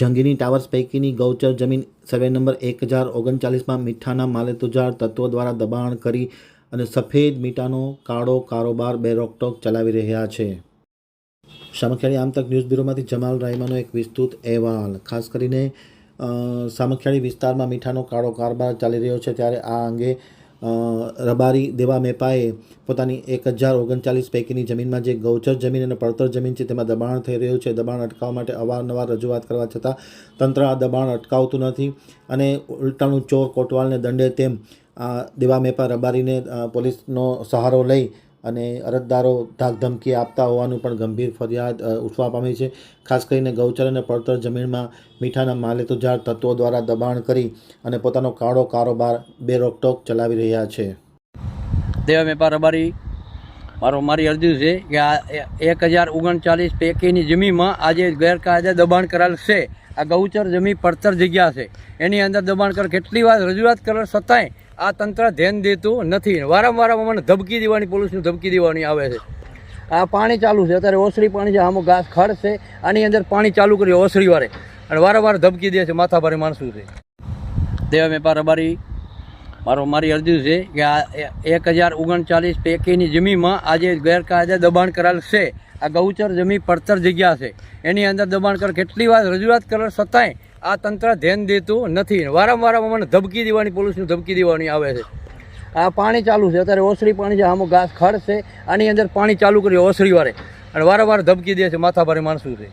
જંગીની towers પૈકીની ગૌચર જમીન survey number એક હજાર ઓગણચાલીસમાં મીઠાના માલેતુજાર તત્વો દ્વારા દબાણ કરી અને સફેદ મીઠાનો કાળો કારોબાર બે રોકટોક ચલાવી રહ્યા છે. સામખિયાળી આમતક ન્યૂઝ બ્યુરોમાંથી જમાલ રાયમાનો એક વિસ્તૃત અહેવાલ. ખાસ કરીને સામખિયાળી વિસ્તારમાં મીઠાનો કાળો કારોબાર ચાલી રહ્યો છે ત્યારે આ અંગે રબારી દેવા મેપાએ પોતાની એક હજાર ઓગણચાલીસ પૈકીની જમીનમાં જે ગૌચર જમીન અને પડતર જમીન છે તેમાં દબાણ થઈ રહ્યું છે. દબાણ અટકાવવા માટે અવારનવાર રજૂઆત કરવા છતાં તંત્ર આ દબાણ અટકાવતું નથી અને ઉલટાનું ચોર કોટવાલને દંડે તેમ આ દેવા મેપા રબારીને પોલીસનો સહારો લઈ અને અરજદારો ધાકધમકી આપતા હોવાનું પણ ગંભીર ફરિયાદ ઉઠવા પામી છે. ખાસ કરીને ગૌચર અને પડતર જમીનમાં મીઠાના માલેતુજાર તત્વો દ્વારા દબાણ કરી અને પોતાનો કાળો કારોબાર બે રોકટોક ચલાવી રહ્યા છે. દેવ વેપાર રબારી મારો મારી અરજી છે કે આ એક હજાર ઓગણચાલીસ પૈકીની જમીનમાં આજે ગેરકાયદે દબાણ કરેલ છે. આ ગૌચર જમીન પડતર જગ્યા છે. એની અંદર દબાણ કર કેટલી વાર રજૂઆત કરેલ છતાંય આ તંત્ર ધ્યાન દેતું નથી. વારંવાર મને ધબકી દેવાની, પોલીસની ધબકી દેવાની આવે છે. આ પાણી ચાલુ છે. અત્યારે ઓસરી પાણી છે. આમાં ઘાસ ખડ છે. આની અંદર પાણી ચાલુ કર્યું ઓસરી વારે. અને વારંવાર ધબકી દે છે. માથાભારે માણસું છે. દેવા વેપાર, રબારી મારો મારી અરજી છે કે આ એક હજાર ઓગણચાલીસ પૈકીની જમીનમાં આજે ગેરકાયદે દબાણ કરેલ છે. આ ગૌચર જમીન પડતર જગ્યા છે. એની અંદર દબાણ કર કેટલી વાર રજૂઆત કરેલ છતાંય આ તંત્ર ધ્યાન દેતું નથી. વારંવાર મને ધબકી દેવાની, પોલીસની ધબકી દેવાની આવે છે. આ પાણી ચાલુ છે. અત્યારે ઓસરી પાણી છે. આમાં ઘાસ ખડ છે. આની અંદર પાણી ચાલુ કર્યું ઓસરી વારે. અને વારંવાર ધબકી દે છે માથાભારે માણસો છે.